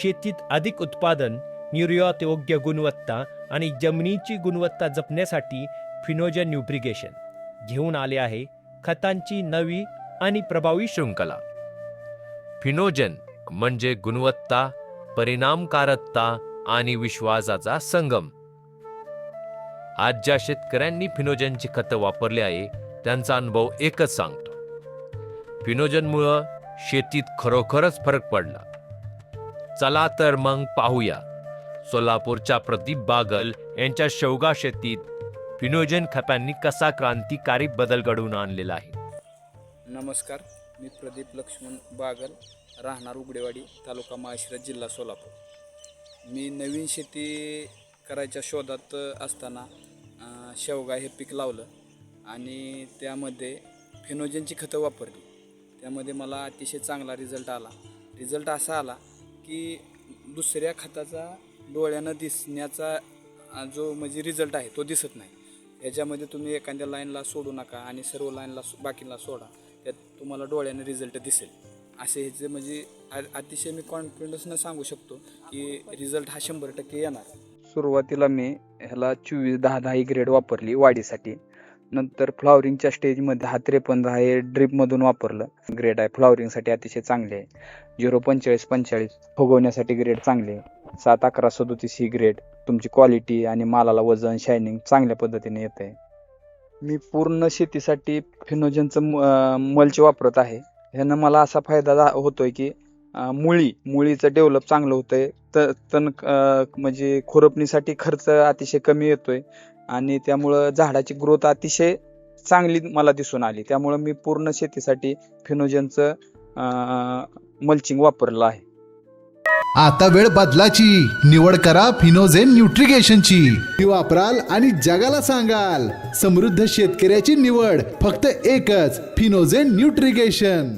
शेतीत अधिक उत्पादन निर्यात योग्य गुणवत्ता आणि जमिनीची गुणवत्ता जपण्यासाठी फिनोजन न्यूब्रिगेशन घेऊन आले आहे खतांची नवी आणि प्रभावी शृंखला. फिनोजन म्हणजे गुणवत्ता परिणामकारकता आणि विश्वासाचा संगम. आज ज्या शेतकऱ्यांनी फिनोजनची खतं वापरली आहे त्यांचा अनुभव एकच सांगतो. फिनोजनमुळं शेतीत खरोखरच फरक पडला. चला तर मग पाहूया. सोलापूरच्या प्रदीप बागल यांच्या शेवगा शेतीत फिनोजन खतांनी कसा क्रांतिकारी बदल घडवून आणलेला आहे? नमस्कार मी प्रदीप लक्ष्मण बागल राहणार उगडेवाडी तालुका माळशिरस जिल्हा सोलापूर. मी नवीन शेती करायच्या शोधात असताना शेवगा हे पीक लावलं आणि त्यामध्ये फिनोजनची खतं वापरली. त्यामध्ये मला अतिशय चांगला रिझल्ट आला. रिझल्ट असा आला की दुसऱ्या खताचा डोळ्यानं दिसण्याचा जो म्हणजे रिझल्ट आहे तो दिसत नाही. याच्यामध्ये तुम्ही एखाद्या लाईनला सोडू नका आणि सर्व लाईनला बाकीला सोडा. त्यात तुम्हाला डोळ्यानं रिझल्ट दिसेल. असे ह्याचे म्हणजे अतिशय मी कॉन्फिडन्सनं सांगू शकतो की रिझल्ट हा शंभर टक्के येणार. सुरुवातीला मी ह्याला चोवीस दहा दहा ही ग्रेड वापरली वाढीसाठी. नंतर फ्लॉवरिंगच्या स्टेजमध्ये हा त्रेपन्न हे ड्रीपमधून वापरलं. ग्रेड आहे. फ्लॉवरिंगसाठी अतिशय चांगले आहे. झिरो पंचेचाळीस पंचेचाळीस फुगवण्यासाठी ग्रेड चांगले आहे. सात अकरा सदोतीस ही ग्रेड तुमची क्वालिटी आणि मालाला वजन शायनिंग चांगल्या पद्धतीने येत आहे मी पूर्ण शेतीसाठी फिनोजनचं मल्च वापरत आहे. ह्यानं मला असा फायदा झा- होतोय की मुळी मुळीचं डेव्हलप चांगलं होतंय. त तण म्हणजे खुरपणीसाठी खर्च अतिशय कमी येतोय. आणि त्यामुळं झाडाची ग्रोथ अतिशय चांगली मला दिसून आली. त्यामुळं मी पूर्ण शेतीसाठी फिनोजनचं मल्चिंग वापरलं आहे. आता वेळ बदलाची. निवड करा फिनोझेन न्यूट्रिगेशनची. ती वापराल आणि जगाला सांगाल. समृद्ध शेतकऱ्याची निवड फक्त एकच फिनोझेन न्यूट्रिगेशन.